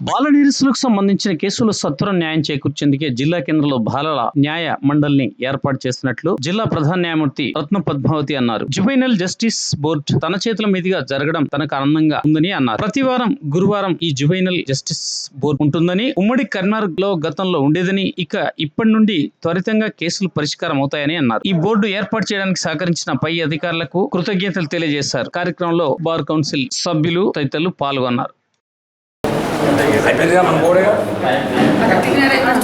బాల నిరసనకు సంబంధించిన కేసులు సత్వరం న్యాయం చేకూర్చేందుకే జిల్లా కేంద్రంలో బాలల న్యాయ మండలిని ఏర్పాటు చేసినట్లు జిల్లా ప్రధాన న్యాయమూర్తి రత్న పద్మావతి అన్నారు. జువైనల్ జస్టిస్ బోర్డు తన చేతుల మీదుగా జరగడం తనకు ఆనందంగా ఉందని అన్నారు. ప్రతి వారం గురువారం ఈ జువైనల్ జస్టిస్ బోర్డు ఉంటుందని ఉమ్మడి కర్నాటక లో గతంలో ఉండేదని ఇక ఇప్పటి నుండి త్వరితంగా కేసులు పరిష్కారం అవుతాయని అన్నారు. ఈ బోర్డు ఏర్పాటు చేయడానికి సహకరించిన పై అధికారులకు కృతజ్ఞతలు తెలియజేశారు. కార్యక్రమంలో బార్ కౌన్సిల్ సభ్యులు తదితరులు పాల్గొన్నారు. అయిపోయిందిగా మన కూడా గట్టిగా రికార్డ్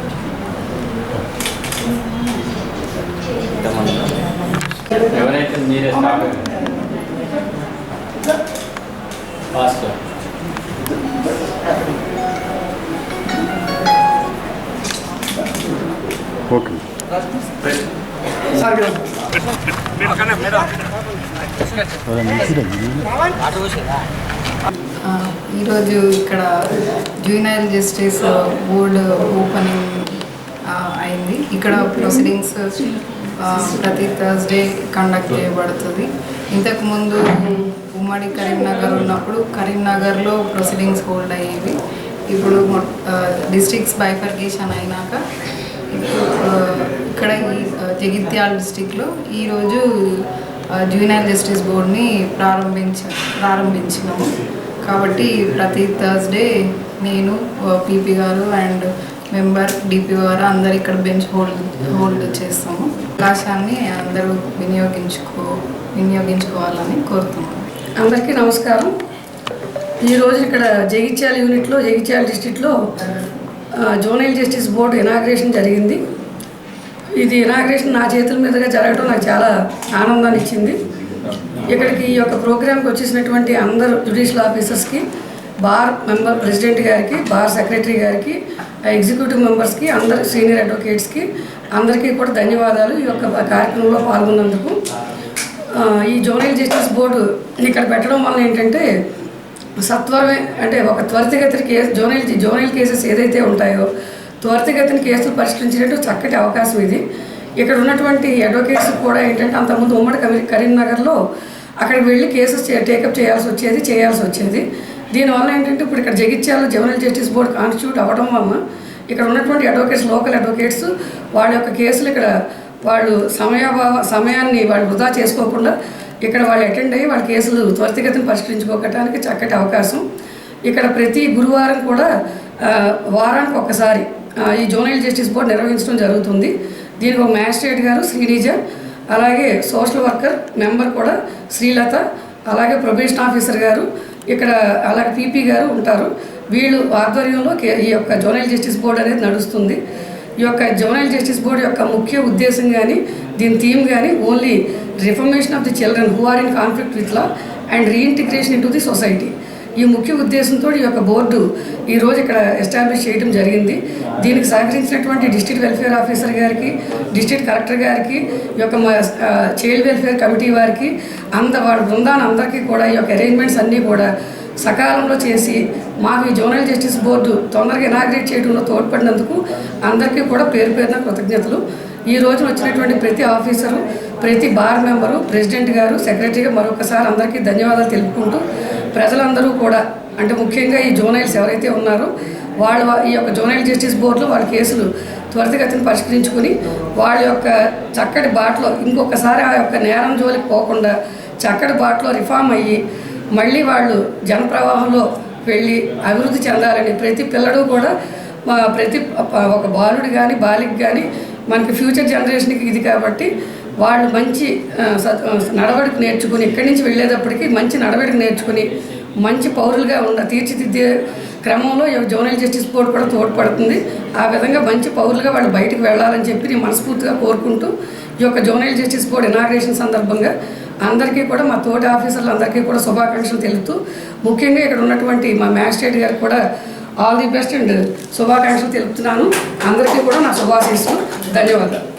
ఎవరైతే మీరే ఫాస్ట్ ఆ, ఈరోజు ఇక్కడ జూనియర్ జస్టిస్ బోర్డు ఓపెనింగ్ అయింది. ఇక్కడ ప్రొసీడింగ్స్ ప్రతి థర్స్డే కండక్ట్ చేయబడుతుంది. ఇంతకుముందు ఉమ్మడి కరీంనగర్ ఉన్నప్పుడు కరీంనగర్లో ప్రొసీడింగ్స్ హోల్డ్ అయ్యేవి. ఇప్పుడు డిస్ట్రిక్ట్స్ బైఫర్కేషన్ అయినాక ఇక్కడ జగిత్యాల డిస్టిక్లో ఈరోజు జూనియర్ జస్టిస్ బోర్డ్ని ప్రారంభించ ప్రారంభించినాము. కాబట్టి ప్రతి థర్స్డే నేను పీపీ గారు అండ్ మెంబర్ డిపి అందరు ఇక్కడ బెంచ్ హోల్డ్ హోల్డ్ చేస్తాము. అవకాశాన్ని అందరూ వినియోగించుకో వినియోగించుకోవాలని కోరుతున్నాను అందరికీ నమస్కారం. ఈరోజు ఇక్కడ జగిత్యాల యూనిట్లో జగిత్యాల డిస్టిక్లో జోనల్ జస్టిస్ బోర్డు ఇనాగ్రేషన్ జరిగింది. ఇది ఇనాగ్రేషన్ నా చేతుల మీదుగా జరగడం నాకు చాలా ఆనందాన్ని ఇచ్చింది. ఇక్కడికి ఈ యొక్క ప్రోగ్రాంకి వచ్చేసినటువంటి అందరు జ్యుడిషియల్ ఆఫీసర్స్కి బార్ మెంబర్ ప్రెసిడెంట్ గారికి బార్ సెక్రటరీ గారికి ఎగ్జిక్యూటివ్ మెంబర్స్కి అందరి సీనియర్ అడ్వకేట్స్కి అందరికీ కూడా ధన్యవాదాలు ఈ యొక్క కార్యక్రమంలో పాల్గొన్నందుకు. ఈ జోనల్ జస్టిస్ బోర్డు ఇక్కడ పెట్టడం వల్ల ఏంటంటే సత్వరమే అంటే ఒక త్వరితగతిన కేసు జోనల్ జోనల్ కేసెస్ ఏదైతే ఉంటాయో త్వరితగతిన కేసులు పరిష్కరించేటట్టు చక్కటి అవకాశం ఇది. ఇక్కడ ఉన్నటువంటి అడ్వకేట్స్ కూడా ఏంటంటే అంతకుముందు ఉమ్మడి కరీంనగర్లో అక్కడికి వెళ్ళి కేసెస్ టేకప్ చేయాల్సి వచ్చేది చేయాల్సి వచ్చేది. దీనివల్ల ఏంటంటే ఇప్పుడు ఇక్కడ Jagtial zonal justice board constitute అవ్వడం వలన ఇక్కడ ఉన్నటువంటి అడ్వకేట్స్ లోకల్ అడ్వకేట్స్ వాళ్ళ యొక్క కేసులు ఇక్కడ వాళ్ళు సమయాభావ సమయాన్ని వాళ్ళు వృధా చేసుకోకుండా ఇక్కడ వాళ్ళు అటెండ్ అయ్యి వాళ్ళ కేసులు త్వరితగతిని పరిష్కరించుకోవటానికి చక్కటి అవకాశం. ఇక్కడ ప్రతి గురువారం కూడా వారానికి ఒకసారి ఈ జోనల్ జస్టిస్ బోర్డు నిర్వహించడం జరుగుతుంది. దీనికి ఒక మ్యాజిస్ట్రేట్ గారు శ్రీనిజ అలాగే సోషల్ వర్కర్ మెంబర్ కూడా శ్రీలత అలాగే ప్రొబేషన్ ఆఫీసర్ గారు ఇక్కడ అలాగే పీపీ గారు ఉంటారు. వీళ్ళు ఆధ్వర్యంలో ఈ యొక్క జోనల్ జస్టిస్ బోర్డు అనేది నడుస్తుంది. ఈ యొక్క జోనల్ జస్టిస్ బోర్డు యొక్క ముఖ్య ఉద్దేశం కానీ దీని థీమ్ కానీ only reformation of the children who are in conflict with law and reintegration into the society. ఈ ముఖ్య ఉద్దేశంతో ఈ యొక్క బోర్డు ఈరోజు ఇక్కడ ఎస్టాబ్లిష్ చేయడం జరిగింది. దీనికి సహకరించినటువంటి డిస్ట్రిక్ట్ వెల్ఫేర్ ఆఫీసర్ గారికి డిస్ట్రిక్ట్ కలెక్టర్ గారికి ఈ యొక్క మా చైల్డ్ వెల్ఫేర్ కమిటీ వారికి అంత వాళ్ళ బృందాన్ని అందరికీ కూడా ఈ యొక్క అరేంజ్మెంట్స్ అన్నీ కూడా సకాలంలో చేసి మాకు ఈ జోనల్ జస్టిస్ బోర్డు తొందరగా ఇనాగ్రేట్ చేయడంలో తోడ్పడినందుకు అందరికీ కూడా పేరు పేరున కృతజ్ఞతలు. ఈ రోజున వచ్చినటువంటి ప్రతి ఆఫీసరు ప్రతి బార్ మెంబరు ప్రెసిడెంట్ గారు సెక్రటరీగా మరొకసారి అందరికీ ధన్యవాదాలు తెలుపుకుంటూ ప్రజలందరూ కూడా అంటే ముఖ్యంగా ఈ జోనైల్స్ ఎవరైతే ఉన్నారో వాళ్ళ ఈ యొక్క జోనైల్ జస్టిస్ బోర్డులో వాళ్ళ కేసులు త్వరితగతిని పరిష్కరించుకుని వాళ్ళ యొక్క చక్కటి బాటలో ఇంకొకసారి ఆ యొక్క నేరం జోలికి పోకుండా చక్కటి బాటలో రిఫార్మ్ అయ్యి మళ్ళీ వాళ్ళు జనప్రవాహంలో వెళ్ళి అభివృద్ధి చెందాలని ప్రతి పిల్లడు కూడా మా ప్రతి ఒక బాలుడు కానీ బాలిక కానీ మనకి ఫ్యూచర్ జనరేషన్కి ఇది కాబట్టి వాళ్ళు మంచి నడవడికి నడవడిక నేర్చుకుని ఇక్కడి నుంచి వెళ్ళేటప్పటికి మంచి నడవడిక నేర్చుకుని మంచి పౌరులుగా ఉన్న తీర్చిదిద్దే క్రమంలో జోనల్ జస్టిస్ బోర్డు కూడా తోడ్పడుతుంది. ఆ విధంగా మంచి పౌరులుగా వాళ్ళు బయటకు వెళ్ళాలని చెప్పి నేను మనస్ఫూర్తిగా కోరుకుంటూ ఈ యొక్క జోనల్ జస్టిస్ బోర్డు ఇనాగ్రేషన్ సందర్భంగా అందరికీ కూడా మా తోటి ఆఫీసర్లు అందరికీ కూడా శుభాకాంక్షలు తెలుపుతూ ముఖ్యంగా ఇక్కడ ఉన్నటువంటి మా మ్యాజిస్ట్రేట్ గారికి కూడా ఆల్ ది బెస్ట్ అండ్ శుభాకాంక్షలు తెలుపుతున్నాను. అందరికీ కూడా నా శుభాశీస్సులు. ధన్యవాదాలు.